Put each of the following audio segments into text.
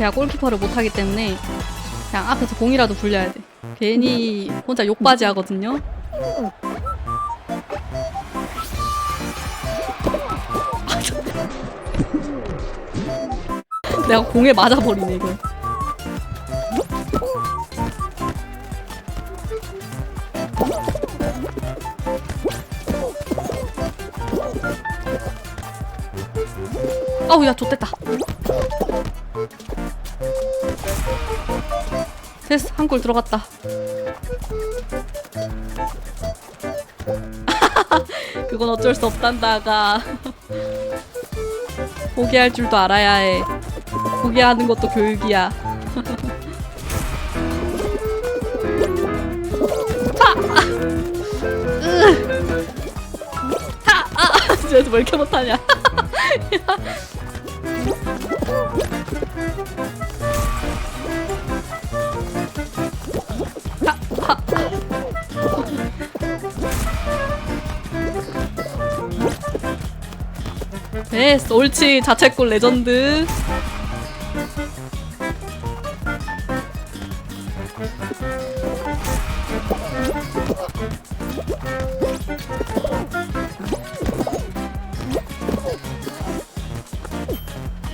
제가 골키퍼를 못하기 때문에 그냥 앞에서 공이라도 굴려야 돼. 괜히 혼자 욕바지 하거든요. 내가 공에 맞아버리네 이거. 아우 야 좋댔다. 됐어 한 골 들어갔다. 그건 어쩔 수 없단다가 포기할 줄도 알아야 해. 포기하는 것도 교육이야. 쟤왜 이렇게 못하냐? 됐어 옳지. 자책골 레전드.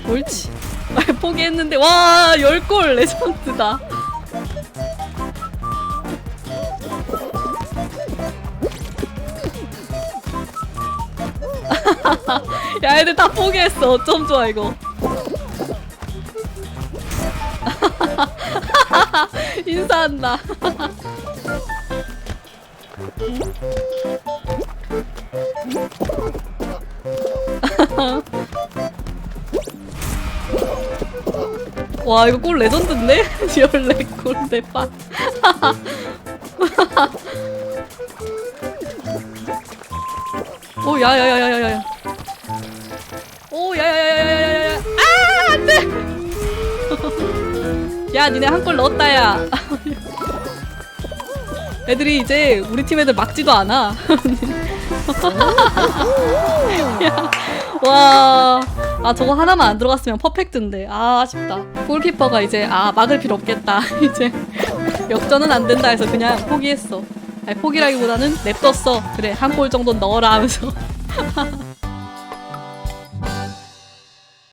옳지. 아, 포기했는데 와 10골 레전드다 야 애들 다 포기했어. 어쩜 좋아 이거. 인사한다. 와 이거 골 레전드인데? 14골 대박. 오 야야야야야야 야 니네 한 골 넣었다 야. 애들이 이제 우리 팀 애들 막지도 않아. 야, 와, 아 저거 하나만 안 들어갔으면 퍼펙트인데. 아 아쉽다. 골키퍼가 이제 아 막을 필요 없겠다. 이제 역전은 안 된다 해서 그냥 포기했어. 아니 포기라기보다는 냅뒀어. 그래 한 골 정도 넣어라 하면서